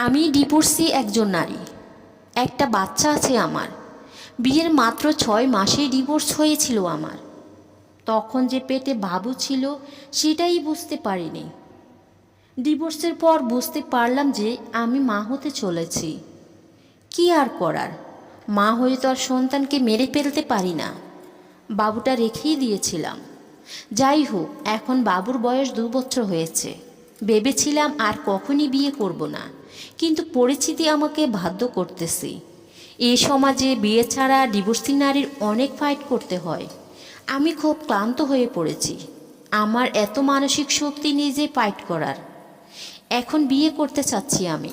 আমি ডিভোর্সি একজন নারী। একটা বাচ্চা আছে আমার। বিয়ের মাত্র ছয় মাসেই ডিভোর্স হয়েছিল আমার। তখন যে পেটে বাবু ছিল, সেটাই বুঝতে পারিনি। ডিভোর্সের পর বুঝতে পারলাম যে আমি মা হতে চলেছি। কি আর করার? মা হয়ে তো আর সন্তানকে মেরে ফেলতে পারি না। বাবুটা রেখেই দিয়েছিলাম। যাই হোক, এখন বাবুর বয়স দু বছর হয়েছে। ভেবেছিলাম আর কখনই বিয়ে করব না, কিন্তু পরিস্থিতি আমাকে বাধ্য করতেছি। এ সমাজে বিয়ে ছাড়া ডিভোর্সি নারীর অনেক ফাইট করতে হয়। আমি খুব ক্লান্ত হয়ে পড়েছি। আমার এত মানসিক শক্তি যে ফাইট করার। এখন বিয়ে করতে চাচ্ছি আমি।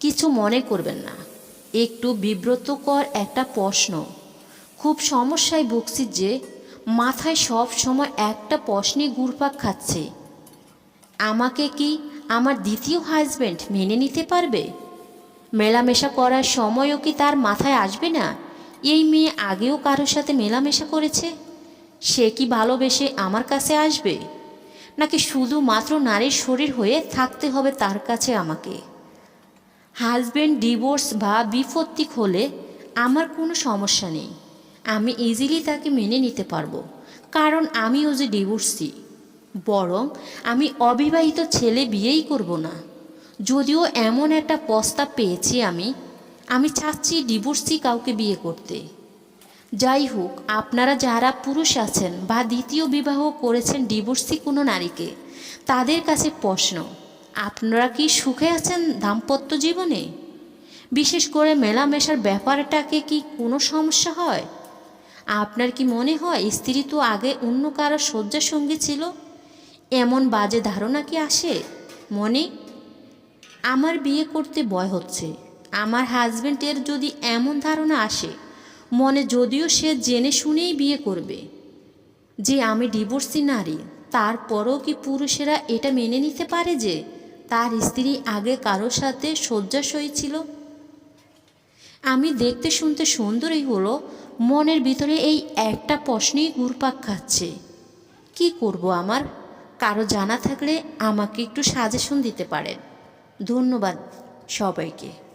কিছু মনে করবেন না। একটু বিব্রতকর একটা প্রশ্ন। খুব সমস্যায় ভুগছি যে, মাথায় সব সময় একটা প্রশ্নে ঘুরপাক খাচ্ছে। আমাকে কি আমার দ্বিতীয় হাজব্যান্ড মেনে নিতে পারবে? মেলামেশা করার সময়ও কি তার মাথায় আসবে না? এই মেয়ে আগেও কারোর সাথে মেলামেশা করেছে? সে কি ভালোবেসে আমার কাছে আসবে? নাকি শুধুমাত্র নারীর শরীর হয়ে থাকতে হবে তার কাছে আমাকে? হাজব্যান্ড ডিভোর্স বা বিপত্তিক হলে আমার কোনো সমস্যা নেই। আমি ইজিলি তাকে মেনে নিতে পারব। কারণ আমিও যে ডিভোর্সি বরং আমি অবিবাহিত ছেলে বিয়েই করব না। যদিও এমন একটা প্রস্তাব পেয়েছি আমি আমি চাচ্ছি ডিভোর্সি কাউকে বিয়ে করতে। যাই হোক, আপনারা যারা পুরুষ আছেন বা দ্বিতীয় বিবাহ করেছেন ডিভোর্সি কোনো নারীকে, তাদের কাছে প্রশ্ন, আপনারা কি সুখে আছেন দাম্পত্য জীবনে? বিশেষ করে মেলামেশার ব্যাপারটাকে কি কোনো সমস্যা হয়? আপনার কি মনে হয় স্ত্রী তো আগে অন্য কারও শয্যার সঙ্গী ছিল? এমন বাজে ধারণা কি আসে? মনে? আমার বিয়ে করতে ভয় হচ্ছে। আমার হাজব্যান্ডের যদি এমন ধারণা আসে, মনে যদিও সে জেনে শুনেই বিয়ে করবে। যে আমি ডিভোর্সি নারী, তারপরও কি পুরুষেরা এটা মেনে নিতে পারে যে তার স্ত্রী আগে কারোর সাথে শয্যাশয়ী ছিল? আমি দেখতে শুনতে সুন্দরই হলো, মনের ভিতরে এই একটা প্রশ্নেই ঘুরপাক খাচ্ছে। কি করব আমার? কারও জানা থাকলে আমাকে একটু সাজেশন দিতে পারেন। ধন্যবাদ সবাইকে।